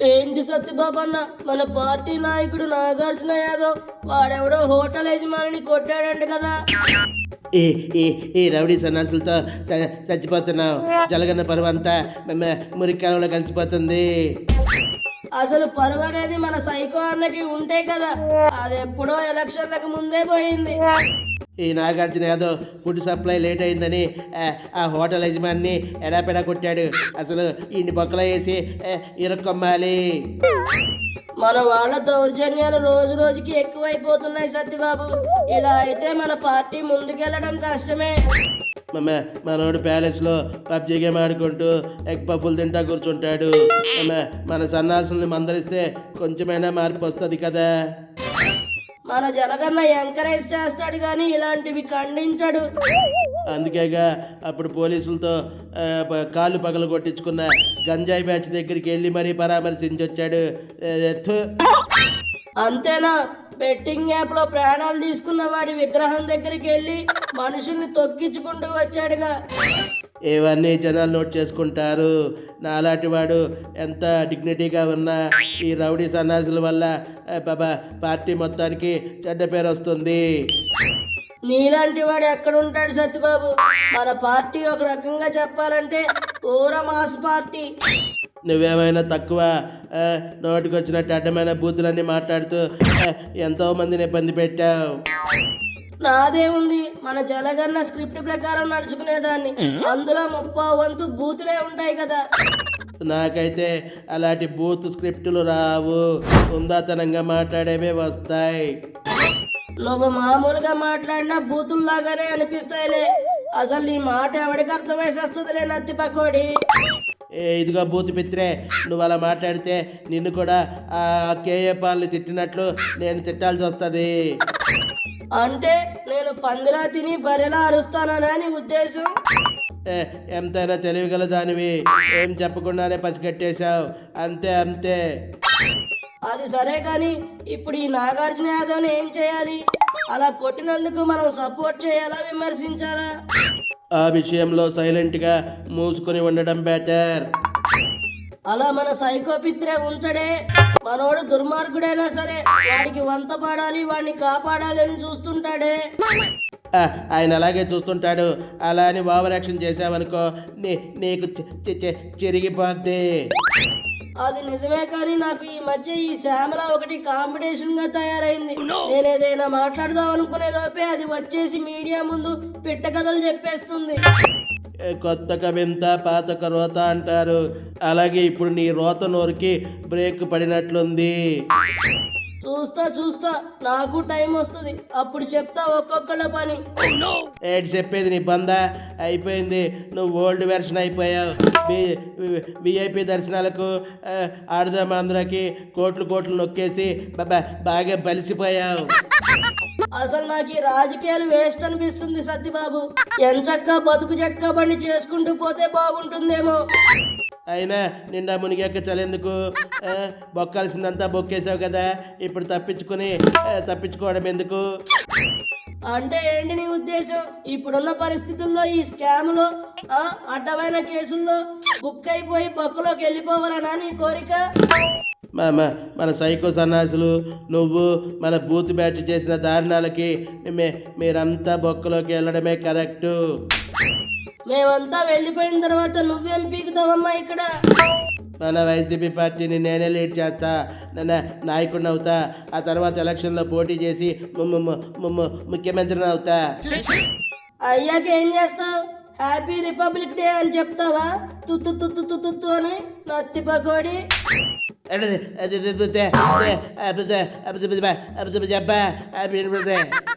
ఏంటి సత్యబాబన్న మన పార్టీ నాయకుడు నాగార్జున యాదవ్ వాడెవడో హోటల్ యజమానిని కొట్టాడంట కదా. ఏ ఏ ఈ రౌడీ సన్నాసులతో చచ్చిపోతున్నావు. జలగన్న పరువు అంతా మురికాలంలో కలిసిపోతుంది. అసలు పరువు అనేది మన సైకో అన్నకి ఉంటే కదా అది ఎప్పుడో ఎలక్షన్లకు ముందే పోయింది. ఈ Nagarjuna Yadav food supply late అయిందని ఆ, హోటల్ యజమాని ఎడాపెడా కొట్టాడు. అసలు ఈ బొక్కలో వేసి ఇరుక్కొమ్మాలి. మన వాళ్ళ దౌర్జన్యాలు రోజు రోజుకి ఎక్కువైపోతున్నాయి సత్యబాబు. ఇలా అయితే మన పార్టీ ముందుకెళ్ళడం కష్టమే. మమ్మ మనోడు ప్యాలెస్లో పబ్జీ గేమ్ ఆడుకుంటూ ఎగ్ పఫులు తింటా కూర్చుంటాడు. మమ్మ మన సన్నాసుల్ని మందలిస్తే కొంచెమైనా మార్పు వస్తుంది కదా. మన జలగన్న ఎంకరేజ్ చేస్తాడు కానీ ఇలాంటివి ఖండించడు. అందుకేగా అప్పుడు పోలీసులతో కాళ్ళు పగలు కొట్టించుకున్న గంజాయి బ్యాచ్ దగ్గరికి వెళ్ళి మరీ పరామర్శించి వచ్చాడు ఏ, థు. అంతేనా? బెట్టింగ్ యాప్లో ప్రాణాలు తీసుకున్న వాడి విగ్రహం దగ్గరికి వెళ్ళి మనుషుల్ని తొక్కించుకుంటూ వచ్చాడుగా. ఇవన్నీ జనాలు నోట్ చేసుకుంటారు. నాలాంటి వాడు ఎంత డిగ్నిటీగా ఉన్నా ఈ రౌడీ సన్నాసుల వల్ల బాబా పార్టీ మొత్తానికి చెడ్డ పేరు వస్తుంది. నీలాంటి వాడు ఎక్కడ ఉంటాడు సత్యబాబు? మన పార్టీ ఒక రకంగా చెప్పాలంటే ఊర మాస్ పార్టీ. నువ్వేమైనా తక్కువ నోటికి వచ్చినట్టు అడ్డమైన బూతులన్నీ మాట్లాడుతూ ఆ, ఎంతో మందిని ఇబ్బంది పెట్టావు. నాదేముంది మన జలగన్న స్క్రిప్ట్ ప్రకారం నడుచుకునేదాన్ని. అందులో ముప్పా వంతు బూతులే ఉంటాయి కదా. నాకైతే అలాంటి బూత్ స్క్రిప్టులు రావు. ఉందాతనంగా మాట్లాడేవే వస్తాయి. నువ్వు మామూలుగా మాట్లాడినా బూతుల్లాగానే అనిపిస్తాయిలే. అసలు నీ మాట ఎవడికి అర్థమైసేస్తుందిలే నత్తి పకోడి? ఇదిగో బూత్ పిత్రే నువ్వు అలా మాట్లాడితే నిన్ను కూడా ఆ కేఏ పాలు తిట్టినట్లు నేను తిట్టాల్సి వస్తుంది. అంటే నేను పందిలా తిని బర్రెలా అరుస్తానని ఉద్దేశం? ఎంతైనా తెలివిగల దానివి. ఏం చెప్పకుండానే పసిగట్టేశావు. అంతే అంతే. అది సరే కానీ ఇప్పుడు ఈ నాగార్జున యాదవ్ని ఏం చేయాలి? అలా కొట్టినందుకు మనం సపోర్ట్ చేయాలా విమర్శించాలా? ఆ విషయంలో సైలెంట్గా మూసుకొని ఉండడం బెటర్ అలా మన సైకోపిత్రే ఉంచడే మనోడు దుర్మార్గుడైనా సరే వాడికి వంత పాడాలి వాడిని కాపాడాలి అని చూస్తుంటాడే. ఆయన అలాగే చూస్తుంటాడు. అలా అని ఓవర్ యాక్షన్ చేసావనుకో నీకు చిరిగిపోద్ది. అది నిజమే కానీ నాకు ఈ మధ్య ఈ శ్యామల ఒకటి కాంపిటీషన్గా తయారైంది నేను ఏదైనా మాట్లాడదాం అనుకునే లోపే అది వచ్చేసి మీడియా ముందు పిట్ట కథలు చెప్పేస్తుంది. ఏ, కొత్త కవింత పాత రోత అంటారు. అలాగే ఇప్పుడు నీ రోత నోరుకి బ్రేక్ పడినట్లుంది. చూస్తా చూస్తా నాకు టైం వస్తుంది. అప్పుడు చెప్తా ఒక్కొక్కళ్ళ పని. ఏంటి చెప్పేది నీ బంద అయిపోయింది. నువ్వు ఓల్డ్ వెర్షన్ అయిపోయావు. విఐపి దర్శనాలకు ఆ, ఆడదాం ఆంధ్రాకి కోట్లు కోట్లు నొక్కేసి బాగా బలిసిపోయావు. అసలు నాకు ఈ రాజకీయాలు వేస్ట్ అనిపిస్తుంది సత్యబాబు. ఎంచక్క బతుకు జట్కా బండి చేసుకుంటూ పోతే బాగుంటుందేమో. అయినా నిండా మునిగాక చలేందుకు? బొక్కాల్సిందంతా బొక్కేసావు కదా ఇప్పుడు తప్పించుకుని తప్పించుకోవడం ఎందుకు? అంటే ఏంటి నీ ఉద్దేశం? ఇప్పుడున్న పరిస్థితుల్లో ఈ స్కాములు ఆ, అడ్డమైన కేసుల్లో బుక్ అయిపోయి బొక్కలోకి వెళ్ళిపోవాలనా నీ కోరిక? మన సైకో సన్నాసులు నువ్వు మన బూత్ బ్యాచ్ చేసిన దారుణాలకి మే మీరంతా బొక్కలోకి వెళ్ళడమే కరెక్టు. మేమంతా వెళ్ళిపోయిన తర్వాత నువ్వేం పీకుతావమ్మా ఇక్కడ? మన వైసీపీ పార్టీని నేనే లీడ్ చేస్తా నన్న నాయకుడిని అవుతా ఆ తర్వాత ఎలక్షన్లో పోటీ చేసి ముఖ్యమంత్రిని అవుతా. అయ్యాక ఏం చేస్తావు? హ్యాపీ రిపబ్లిక్ డే అని చెప్తావా? తుత్తు తుత్తు తుత్తు తుత్తు అని నత్తి పకోడి. 哎不对，哎不对不对不对，哎不对，哎不对不对不对，哎不对不对不对，哎不对不对。